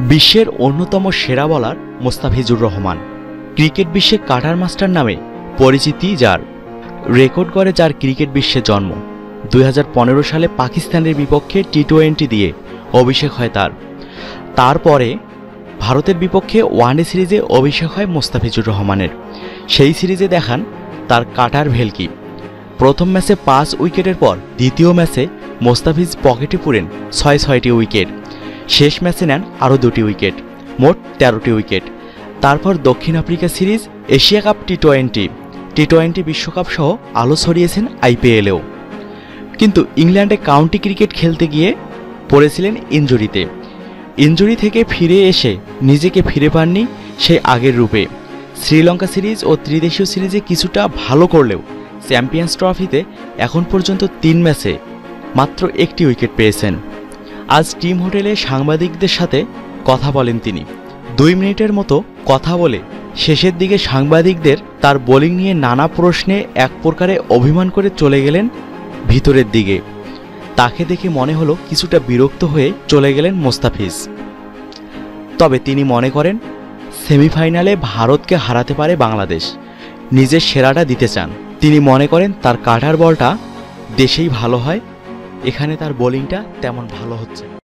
বিশ্বের অন্যতম সেরা বলার মোস্তাফিজুর রহমান। ক্রিকেট বিশ্বে কাটার মাস্টার নামে পরিচিতি যার রেকর্ড করে যার ক্রিকেট বিশ্বে জন্ম। দুই হাজার পনেরো সালে পাকিস্তানের বিপক্ষে টি টোয়েন্টি দিয়ে অভিষেক হয় তার। তারপরে ভারতের বিপক্ষে ওয়ানডে সিরিজে অভিষেক হয় মোস্তাফিজুর রহমানের। সেই সিরিজে দেখান তার কাটার ভেলকি। প্রথম ম্যাচে পাঁচ উইকেটের পর দ্বিতীয় ম্যাচে মোস্তাফিজ পকেটে পুরেন ছয় ছয়টি উইকেট। শেষ ম্যাচে নেন আরও দুটি উইকেট, মোট তেরোটি উইকেট। তারপর দক্ষিণ Africa series, Asia cup T twenty T twenty বিশ্বকাপ সহ আলো ছড়িয়েছেন আইপিএলেও কিন্তু ইংল্যান্ডে কাউন্টি ক্রিকেট খেলতে গিয়ে পড়েছিলেন ইনজুরিতে। ইনজুরি থেকে ফিরে এসে নিজেকে ফিরে পাননি সেই আগের রূপে। শ্রীলঙ্কা সিরিজ ও ত্রিদেশীয় সিরিজে কিছুটা ভালো করলেও চ্যাম্পিয়ন্স ট্রফিতে এখন পর্যন্ত তিন ম্যাচে মাত্র একটি উইকেট পেয়েছেন। আজ টিম হোটেলে সাংবাদিকদের সাথে কথা বলেন তিনি। দুই মিনিটের মতো কথা বলে শেষের দিকে সাংবাদিকদের তার বোলিং নিয়ে নানা প্রশ্নে এক প্রকারে অভিমান করে চলে গেলেন ভিতরের দিকে। তাকে দেখে মনে হলো কিছুটা বিরক্ত হয়ে চলে গেলেন মোস্তাফিজ। তবে তিনি মনে করেন, সেমিফাইনালে ভারতকে হারাতে পারে বাংলাদেশ। নিজের সেরাটা দিতে চান। তিনি মনে করেন, তার কাটার বলটা দেশেই ভালো হয় এখানে তার বোলিংটা তেমন ভালো হচ্ছে।